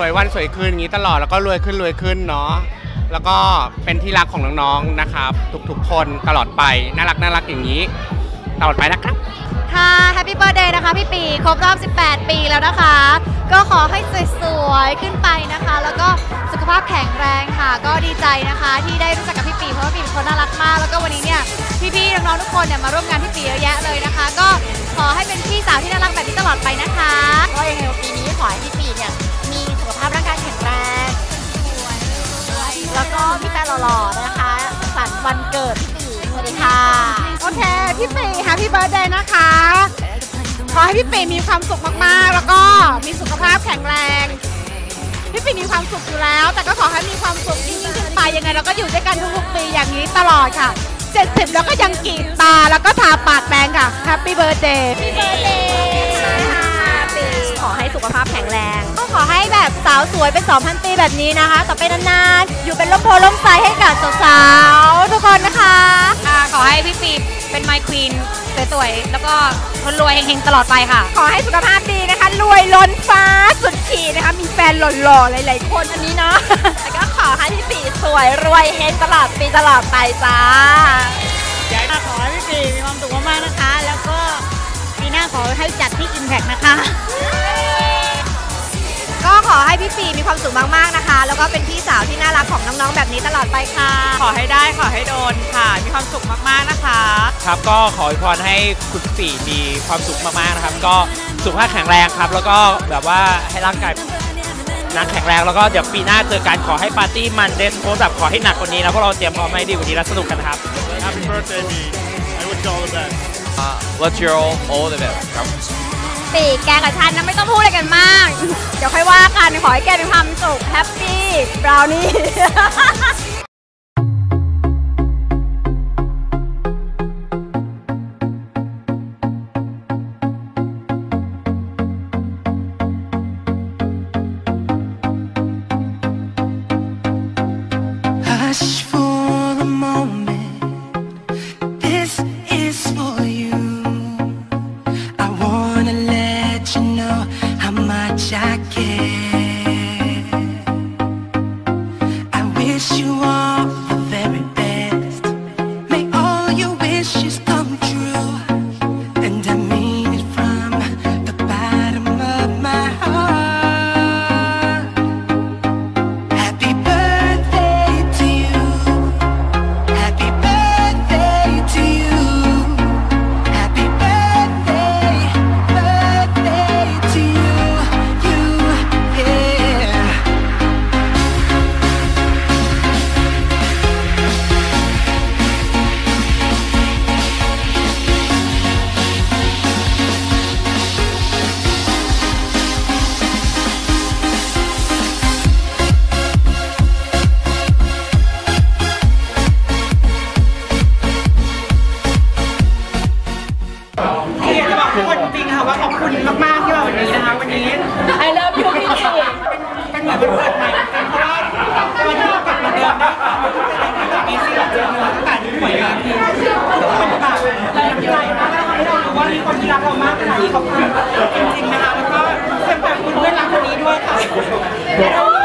วยวันสวยคืนอย่างนี้ตลอดแล้วก็รวยขึ้นรวยขึ้นเนาะแล้วก็เป็นที่รักของน้องๆนะครับ ทุกๆคนตลอดไปน่ารักน่ารักอย่างนี้ ตลอดไปนะครับ ค่ะแฮปปี้เบ t ร์ a เดย์นะคะพี่ปีครบรอบ 18 ปีแล้วนะคะ ก็ขอให้สวยๆขึ้นไปนะคะ แล้วก็สุขภาพแข็งแรงค่ะ ก็ดีใจนะคะที่ได้รู้จักกับพี่ปีเพราะว่าปีเป็นคนน่ารักมาก แล้วก็วันนี้เนี่ยพี่ๆน้องๆทุกคนเนี่ยมาร่วมงานพี่ปีเยอะแยะเลยนะคะ ก็ขอให้เป็นพี่สาวที่น่ารักแบบนี้ตลอดไปนะคะก็ยังไงปีนี้ขอให้พี่ปีเนี่ย หล่อๆนะคะสันวันเกิดพี่ปีสวัสดีค่ะ โอเค พี่ปีแฮปปี้เบิร์ดเดย์นะคะ ขอให้พี่ปีมีความสุขมากๆ แล้วก็มีสุขภาพแข็งแรง พี่ปีมีความสุขอยู่แล้ว แต่ก็ขอให้มีความสุขยิ่งๆขึ้นไปยังไงเราก็อยู่ด้วยกันทุกๆปีอย่างนี้ตลอดค่ะ 70 แล้วก็ยังกรีดตาแล้วก็ทาปากาวสวยเป็น2,000ปีแบบนี้นะคะ ต่อไปนานๆ อยู่เป็นร่มโพล่มไทรให้กับสาวๆทุกคนนะคะค่ะขอให้พี่ปีเป็นไมค์ควีนสวยๆ แล้วก็คนรวยเฮงๆ ตลอดไปค่ะ ขอให้สุขภาพดีนะคะ รวยล้นฟ้าสุดขีดนะคะ มีแฟนหล่อๆ หลายๆ คนอันนี้เนาะ แล้วก็ขอให้พี่ปีสวยรวยเฮงตลอดปีตลอดไปจ้าขอให้พี่ปีมีความสุขมากๆนะคะ แล้วก็ปีหน้าขอให้จัดที่ Impact นะคะก็ขอให้ พี่ปีมีความสุขมากๆนะคะ แล้วก็เป็นพี่สาวที่น่ารักของน้องๆแบบนี้ตลอดไปค่ะ ขอให้ได้ขอให้โดนค่ะ มีความสุขมากๆนะคะ ครับก็ขออวยพรให้คุณปีมีความสุขมากๆนะครับ ก็สุขภาพแข็งแรงครับ แล้วก็แบบว่าให้ร่างกายนังแข็งแรงแล้วก็เดี๋ยวปีหน้าเจอกันขอให้ปาร์ตี้มันเดสโพสแบบขอให้หนักกว่านี้นะพวกเราเตรียมพร้อมให้ดีกว่านี้แล้วสนุกกันครับ Happy birthday, me. I wish you all the best. What's your all all the best ครับ ปีแกกับฉันนะไม่ต้องพูดอะไรกันมาก เดี๋ยวค่อยว่ากัน ขอให้แกมีความสุขแฮปปี้บราวนี่ I get. ที่รักเรามากขนาดนี้ขอบคุณจริงๆนะคะแล้วก็แฟนๆคุณเพื่อนรักคนนี้ด้วยค่ะ